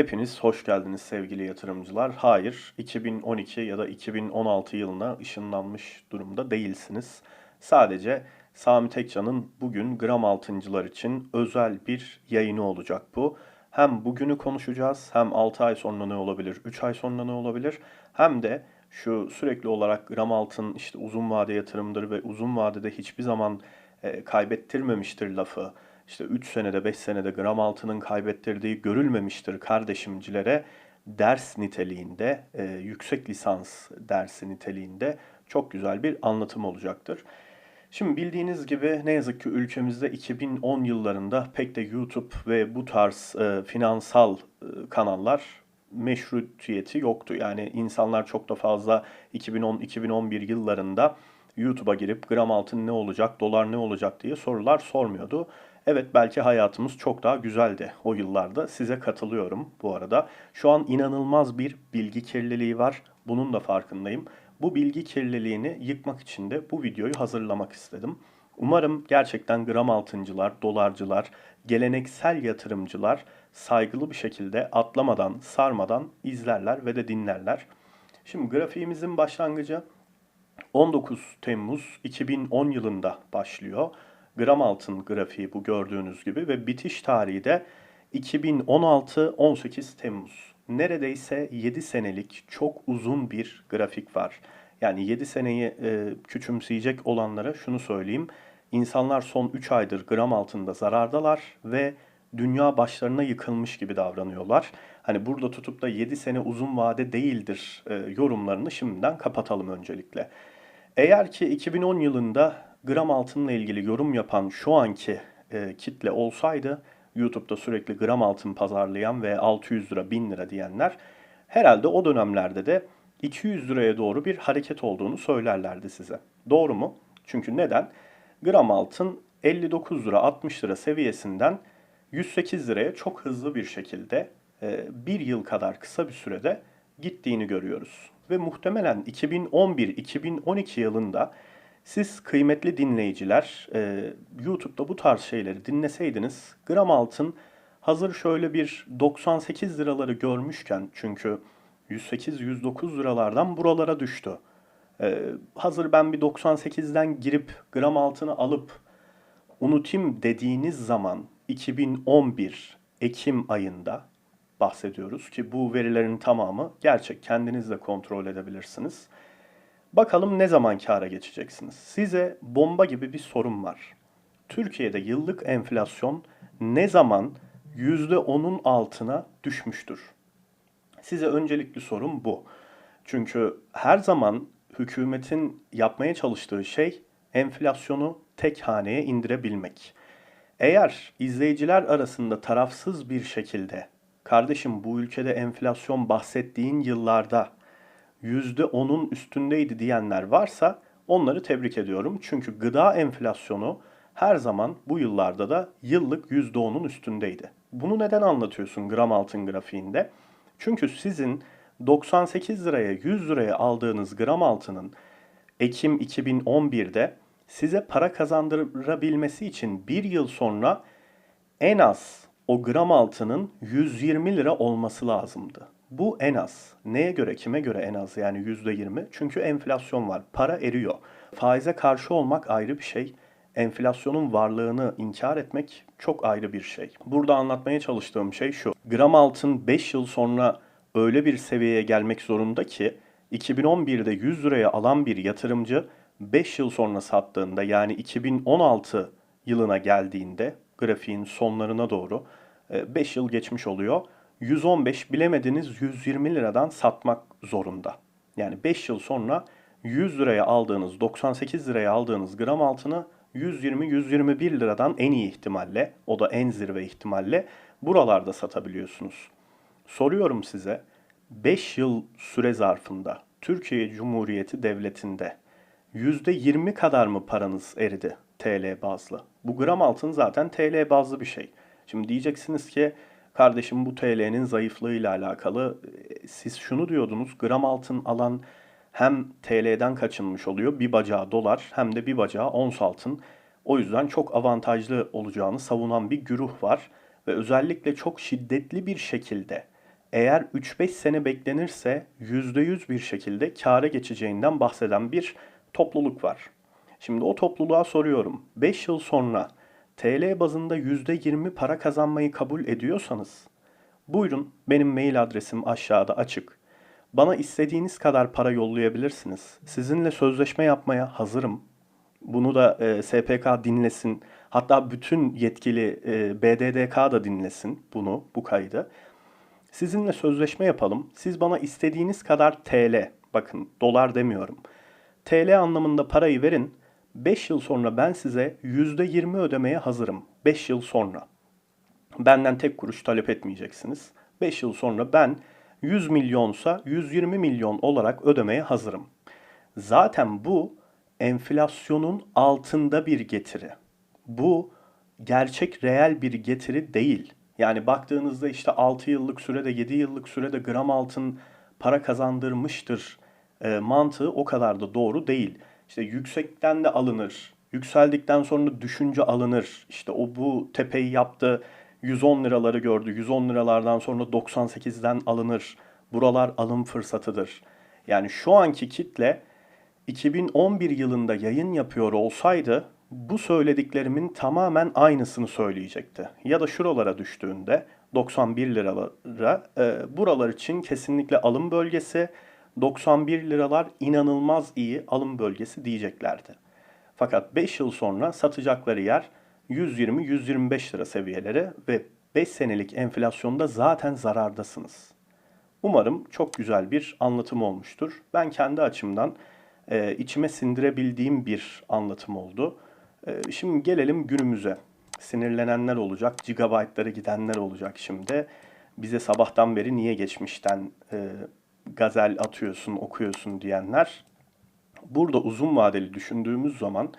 Hepiniz hoş geldiniz sevgili yatırımcılar. Hayır, 2012 ya da 2016 yılına ışınlanmış durumda değilsiniz. Sadece Sami Tekcan'ın bugün gram altıncılar için özel bir yayını olacak bu. Hem bugünü konuşacağız, hem 6 ay sonra ne olabilir, 3 ay sonra ne olabilir, hem de şu sürekli olarak gram altın işte uzun vade yatırımdır ve uzun vadede hiçbir zaman e, kaybettirmemiştir lafı işte 3 senede 5 senede gram altının kaybettirdiği görülmemiştir kardeşimcilere ders niteliğinde, e, yüksek lisans dersi niteliğinde çok güzel bir anlatım olacaktır. Şimdi bildiğiniz gibi ne yazık ki ülkemizde 2010 yıllarında pek de YouTube ve bu tarz e, finansal e, kanallar meşrutiyeti yoktu. Yani insanlar çok da fazla 2010-2011 yıllarında YouTube'a girip gram altın ne olacak, dolar ne olacak diye sorular sormuyordu. Evet belki hayatımız çok daha güzeldi o yıllarda. Size katılıyorum bu arada. Şu an inanılmaz bir bilgi kirliliği var. Bunun da farkındayım. Bu bilgi kirliliğini yıkmak için de bu videoyu hazırlamak istedim. Umarım gerçekten gram altıncılar, dolarcılar, geleneksel yatırımcılar saygılı bir şekilde atlamadan, sarmadan izlerler ve de dinlerler. Şimdi grafiğimizin başlangıcı 19 Temmuz 2010 yılında başlıyor gram altın grafiği bu gördüğünüz gibi ve bitiş tarihi de 2016-18 Temmuz. Neredeyse 7 senelik çok uzun bir grafik var. Yani 7 seneyi e, küçümseyecek olanlara şunu söyleyeyim. İnsanlar son 3 aydır gram altında zarardalar ve dünya başlarına yıkılmış gibi davranıyorlar. Hani burada tutup da 7 sene uzun vade değildir e, yorumlarını şimdiden kapatalım öncelikle. Eğer ki 2010 yılında gram altınla ilgili yorum yapan şu anki e, kitle olsaydı YouTube'da sürekli gram altın pazarlayan ve 600 lira 1000 lira diyenler herhalde o dönemlerde de 200 liraya doğru bir hareket olduğunu söylerlerdi size. Doğru mu? Çünkü neden? Gram altın 59 lira 60 lira seviyesinden 108 liraya çok hızlı bir şekilde e, bir yıl kadar kısa bir sürede gittiğini görüyoruz. Ve muhtemelen 2011-2012 yılında siz kıymetli dinleyiciler e, YouTube'da bu tarz şeyleri dinleseydiniz gram altın hazır şöyle bir 98 liraları görmüşken çünkü 108-109 liralardan buralara düştü. E, hazır ben bir 98'den girip gram altını alıp unutayım dediğiniz zaman 2011 Ekim ayında bahsediyoruz ki bu verilerin tamamı gerçek kendiniz de kontrol edebilirsiniz. Bakalım ne zaman kâra geçeceksiniz? Size bomba gibi bir sorum var. Türkiye'de yıllık enflasyon ne zaman %10'un altına düşmüştür? Size öncelikli sorum bu. Çünkü her zaman hükümetin yapmaya çalıştığı şey enflasyonu tek haneye indirebilmek. Eğer izleyiciler arasında tarafsız bir şekilde kardeşim bu ülkede enflasyon bahsettiğin yıllarda %10'un üstündeydi diyenler varsa onları tebrik ediyorum. Çünkü gıda enflasyonu her zaman bu yıllarda da yıllık %10'un üstündeydi. Bunu neden anlatıyorsun gram altın grafiğinde? Çünkü sizin 98 liraya 100 liraya aldığınız gram altının Ekim 2011'de size para kazandırabilmesi için bir yıl sonra en az o gram altının 120 lira olması lazımdı. Bu en az. Neye göre, kime göre en az yani %20? Çünkü enflasyon var. Para eriyor. Faize karşı olmak ayrı bir şey. Enflasyonun varlığını inkar etmek çok ayrı bir şey. Burada anlatmaya çalıştığım şey şu. Gram altın 5 yıl sonra öyle bir seviyeye gelmek zorunda ki 2011'de 100 liraya alan bir yatırımcı 5 yıl sonra sattığında yani 2016 yılına geldiğinde grafiğin sonlarına doğru 5 e, yıl geçmiş oluyor 115 bilemediniz 120 liradan satmak zorunda. Yani 5 yıl sonra 100 liraya aldığınız 98 liraya aldığınız gram altını 120-121 liradan en iyi ihtimalle o da en zirve ihtimalle buralarda satabiliyorsunuz. Soruyorum size 5 yıl süre zarfında Türkiye Cumhuriyeti Devleti'nde %20 kadar mı paranız eridi TL bazlı? Bu gram altın zaten TL bazlı bir şey. Şimdi diyeceksiniz ki Kardeşim bu TL'nin zayıflığıyla alakalı e, siz şunu diyordunuz gram altın alan hem TL'den kaçınmış oluyor bir bacağı dolar hem de bir bacağı ons altın. O yüzden çok avantajlı olacağını savunan bir güruh var ve özellikle çok şiddetli bir şekilde eğer 3-5 sene beklenirse %100 bir şekilde kâra geçeceğinden bahseden bir topluluk var. Şimdi o topluluğa soruyorum. 5 yıl sonra TL bazında %20 para kazanmayı kabul ediyorsanız buyurun benim mail adresim aşağıda açık. Bana istediğiniz kadar para yollayabilirsiniz. Sizinle sözleşme yapmaya hazırım. Bunu da e, SPK dinlesin. Hatta bütün yetkili e, BDDK da dinlesin bunu, bu kaydı. Sizinle sözleşme yapalım. Siz bana istediğiniz kadar TL, bakın dolar demiyorum. TL anlamında parayı verin. 5 yıl sonra ben size %20 ödemeye hazırım. 5 yıl sonra. Benden tek kuruş talep etmeyeceksiniz. 5 yıl sonra ben 100 milyonsa 120 milyon olarak ödemeye hazırım. Zaten bu enflasyonun altında bir getiri. Bu gerçek reel bir getiri değil. Yani baktığınızda işte 6 yıllık sürede 7 yıllık sürede gram altın para kazandırmıştır e, mantığı o kadar da doğru değil. İşte yüksekten de alınır. Yükseldikten sonra düşünce alınır. İşte o bu tepeyi yaptı. 110 liraları gördü. 110 liralardan sonra 98'den alınır. Buralar alım fırsatıdır. Yani şu anki kitle 2011 yılında yayın yapıyor olsaydı bu söylediklerimin tamamen aynısını söyleyecekti. Ya da şuralara düştüğünde 91 liralara e, buralar için kesinlikle alım bölgesi 91 liralar inanılmaz iyi alım bölgesi diyeceklerdi. Fakat 5 yıl sonra satacakları yer 120-125 lira seviyeleri ve 5 senelik enflasyonda zaten zarardasınız. Umarım çok güzel bir anlatım olmuştur. Ben kendi açımdan e, içime sindirebildiğim bir anlatım oldu. E, şimdi gelelim günümüze. Sinirlenenler olacak, gigabaytları gidenler olacak şimdi. Bize sabahtan beri niye geçmişten e, gazel atıyorsun, okuyorsun diyenler. Burada uzun vadeli düşündüğümüz zaman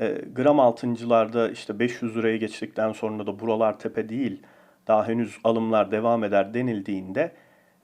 e, gram altıncılarda işte 500 liraya geçtikten sonra da buralar tepe değil, daha henüz alımlar devam eder denildiğinde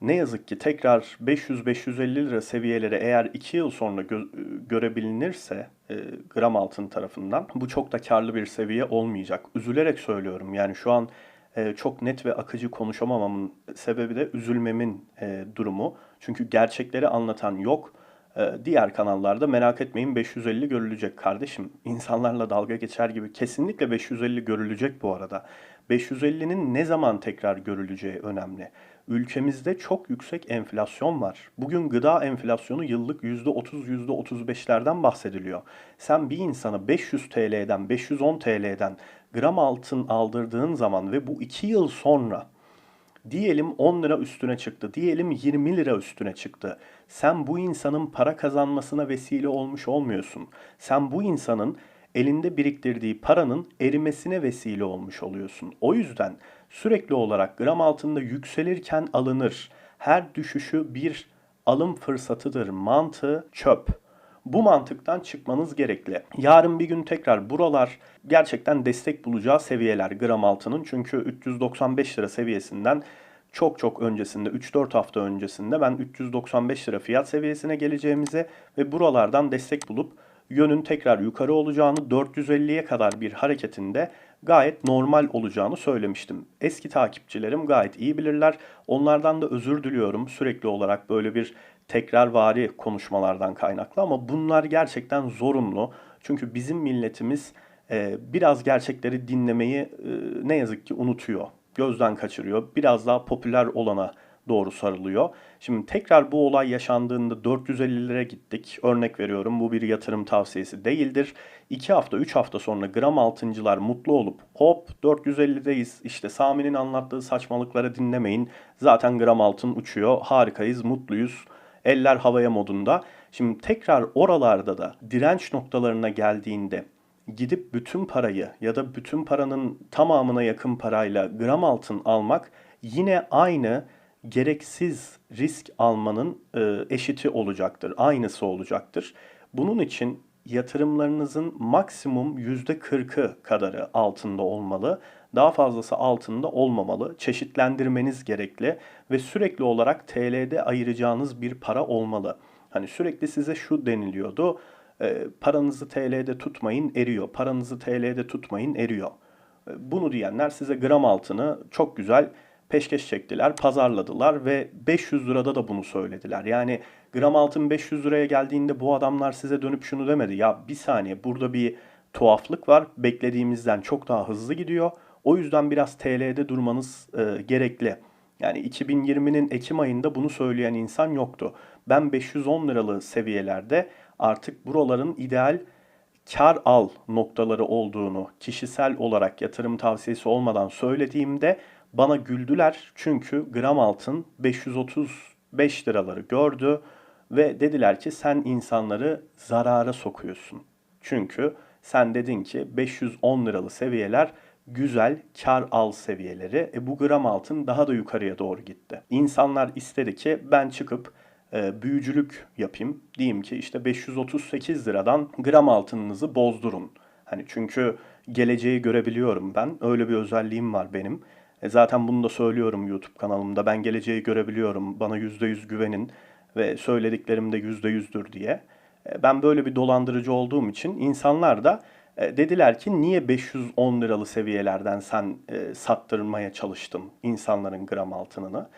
ne yazık ki tekrar 500-550 lira seviyeleri eğer 2 yıl sonra gö- görebilinirse e, gram altın tarafından bu çok da karlı bir seviye olmayacak. Üzülerek söylüyorum yani şu an e, çok net ve akıcı konuşamamamın sebebi de üzülmemin e, durumu. Çünkü gerçekleri anlatan yok. E, diğer kanallarda merak etmeyin 550 görülecek kardeşim. İnsanlarla dalga geçer gibi kesinlikle 550 görülecek bu arada. 550'nin ne zaman tekrar görüleceği önemli. Ülkemizde çok yüksek enflasyon var. Bugün gıda enflasyonu yıllık %30, %35'lerden bahsediliyor. Sen bir insana 500 TL'den, 510 TL'den gram altın aldırdığın zaman ve bu 2 yıl sonra diyelim 10 lira üstüne çıktı, diyelim 20 lira üstüne çıktı. Sen bu insanın para kazanmasına vesile olmuş olmuyorsun. Sen bu insanın elinde biriktirdiği paranın erimesine vesile olmuş oluyorsun. O yüzden sürekli olarak gram altında yükselirken alınır. Her düşüşü bir alım fırsatıdır. Mantığı çöp. Bu mantıktan çıkmanız gerekli. Yarın bir gün tekrar buralar gerçekten destek bulacağı seviyeler gram altının. Çünkü 395 lira seviyesinden çok çok öncesinde 3-4 hafta öncesinde ben 395 lira fiyat seviyesine geleceğimizi ve buralardan destek bulup yönün tekrar yukarı olacağını 450'ye kadar bir hareketinde gayet normal olacağını söylemiştim. Eski takipçilerim gayet iyi bilirler. Onlardan da özür diliyorum sürekli olarak böyle bir tekrarvari konuşmalardan kaynaklı ama bunlar gerçekten zorunlu. Çünkü bizim milletimiz e, biraz gerçekleri dinlemeyi e, ne yazık ki unutuyor. Gözden kaçırıyor. Biraz daha popüler olana doğru sarılıyor. Şimdi tekrar bu olay yaşandığında 450 lira gittik. Örnek veriyorum bu bir yatırım tavsiyesi değildir. 2 hafta 3 hafta sonra gram altıncılar mutlu olup hop 450'deyiz işte Sami'nin anlattığı saçmalıkları dinlemeyin. Zaten gram altın uçuyor harikayız mutluyuz eller havaya modunda. Şimdi tekrar oralarda da direnç noktalarına geldiğinde gidip bütün parayı ya da bütün paranın tamamına yakın parayla gram altın almak yine aynı gereksiz risk almanın e, eşiti olacaktır. Aynısı olacaktır. Bunun için yatırımlarınızın maksimum %40'ı kadarı altında olmalı. Daha fazlası altında olmamalı. Çeşitlendirmeniz gerekli ve sürekli olarak TL'de ayıracağınız bir para olmalı. Hani sürekli size şu deniliyordu. E, paranızı TL'de tutmayın eriyor. Paranızı TL'de tutmayın eriyor. E, bunu diyenler size gram altını çok güzel peşkeş çektiler, pazarladılar ve 500 lirada da bunu söylediler. Yani gram altın 500 liraya geldiğinde bu adamlar size dönüp şunu demedi. Ya bir saniye burada bir tuhaflık var. Beklediğimizden çok daha hızlı gidiyor. O yüzden biraz TL'de durmanız e, gerekli. Yani 2020'nin Ekim ayında bunu söyleyen insan yoktu. Ben 510 liralı seviyelerde artık buraların ideal kar al noktaları olduğunu kişisel olarak yatırım tavsiyesi olmadan söylediğimde bana güldüler. Çünkü gram altın 535 liraları gördü ve dediler ki sen insanları zarara sokuyorsun. Çünkü sen dedin ki 510 liralı seviyeler güzel kar al seviyeleri. E bu gram altın daha da yukarıya doğru gitti. İnsanlar istedi ki ben çıkıp e, büyücülük yapayım. Diyeyim ki işte 538 liradan gram altınınızı bozdurun. Hani çünkü geleceği görebiliyorum ben. Öyle bir özelliğim var benim. E zaten bunu da söylüyorum YouTube kanalımda. Ben geleceği görebiliyorum. Bana %100 güvenin ve söylediklerim de %100'dür diye. E ben böyle bir dolandırıcı olduğum için insanlar da e, dediler ki niye 510 liralı seviyelerden sen e, sattırmaya çalıştın insanların gram altınını?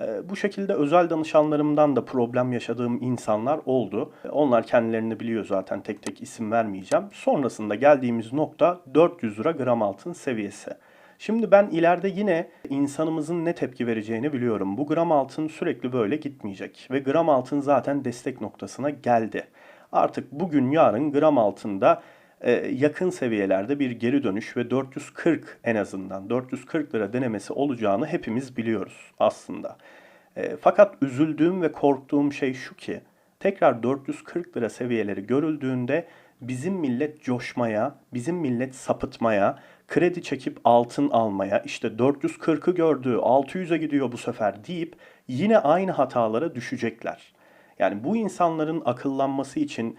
E, bu şekilde özel danışanlarımdan da problem yaşadığım insanlar oldu. Onlar kendilerini biliyor zaten tek tek isim vermeyeceğim. Sonrasında geldiğimiz nokta 400 lira gram altın seviyesi. Şimdi ben ileride yine insanımızın ne tepki vereceğini biliyorum. Bu gram altın sürekli böyle gitmeyecek ve gram altın zaten destek noktasına geldi. Artık bugün yarın gram altında e, yakın seviyelerde bir geri dönüş ve 440 en azından 440 lira denemesi olacağını hepimiz biliyoruz aslında. E, fakat üzüldüğüm ve korktuğum şey şu ki tekrar 440 lira seviyeleri görüldüğünde bizim millet coşmaya, bizim millet sapıtmaya, kredi çekip altın almaya, işte 440'ı gördü, 600'e gidiyor bu sefer deyip yine aynı hatalara düşecekler. Yani bu insanların akıllanması için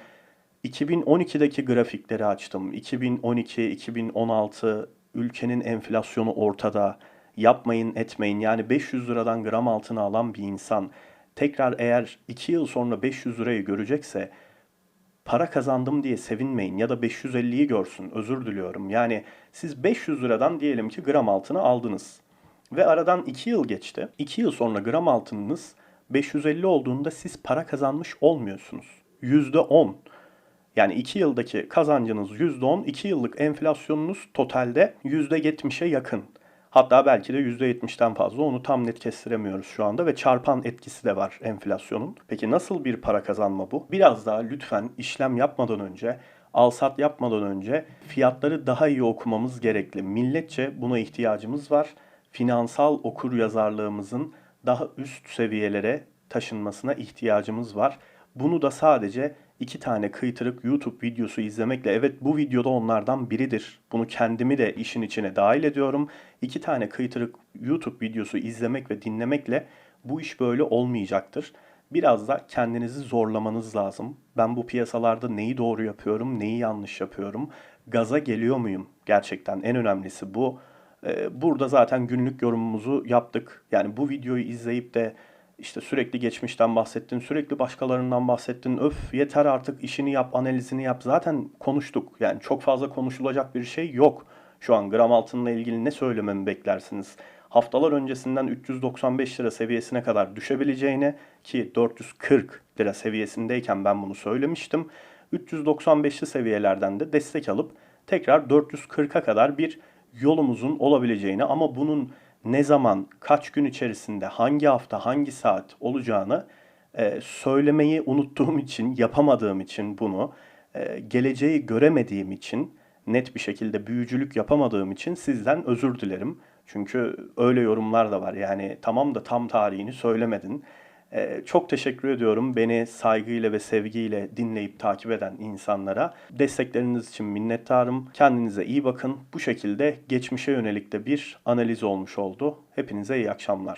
2012'deki grafikleri açtım. 2012, 2016 ülkenin enflasyonu ortada. Yapmayın, etmeyin. Yani 500 liradan gram altını alan bir insan tekrar eğer 2 yıl sonra 500 lirayı görecekse para kazandım diye sevinmeyin ya da 550'yi görsün. Özür diliyorum. Yani siz 500 liradan diyelim ki gram altını aldınız. Ve aradan 2 yıl geçti. 2 yıl sonra gram altınınız 550 olduğunda siz para kazanmış olmuyorsunuz. %10. Yani 2 yıldaki kazancınız %10, 2 yıllık enflasyonunuz totalde %70'e yakın. Hatta belki de %70'ten fazla onu tam net kestiremiyoruz şu anda ve çarpan etkisi de var enflasyonun. Peki nasıl bir para kazanma bu? Biraz daha lütfen işlem yapmadan önce, alsat yapmadan önce fiyatları daha iyi okumamız gerekli. Milletçe buna ihtiyacımız var. Finansal okur yazarlığımızın daha üst seviyelere taşınmasına ihtiyacımız var. Bunu da sadece iki tane kıytırık YouTube videosu izlemekle evet bu videoda onlardan biridir. Bunu kendimi de işin içine dahil ediyorum. İki tane kıytırık YouTube videosu izlemek ve dinlemekle bu iş böyle olmayacaktır. Biraz da kendinizi zorlamanız lazım. Ben bu piyasalarda neyi doğru yapıyorum, neyi yanlış yapıyorum? Gaza geliyor muyum? Gerçekten en önemlisi bu. Ee, burada zaten günlük yorumumuzu yaptık. Yani bu videoyu izleyip de işte sürekli geçmişten bahsettin, sürekli başkalarından bahsettin. Öf yeter artık işini yap, analizini yap. Zaten konuştuk. Yani çok fazla konuşulacak bir şey yok. Şu an gram altınla ilgili ne söylememi beklersiniz? Haftalar öncesinden 395 lira seviyesine kadar düşebileceğini ki 440 lira seviyesindeyken ben bunu söylemiştim. 395'li seviyelerden de destek alıp tekrar 440'a kadar bir yolumuzun olabileceğini ama bunun ne zaman, kaç gün içerisinde, hangi hafta, hangi saat olacağını e, söylemeyi unuttuğum için, yapamadığım için bunu, e, geleceği göremediğim için, net bir şekilde büyücülük yapamadığım için sizden özür dilerim. Çünkü öyle yorumlar da var. Yani tamam da tam tarihini söylemedin. Ee, çok teşekkür ediyorum beni saygıyla ve sevgiyle dinleyip takip eden insanlara. Destekleriniz için minnettarım. Kendinize iyi bakın. Bu şekilde geçmişe yönelik de bir analiz olmuş oldu. Hepinize iyi akşamlar.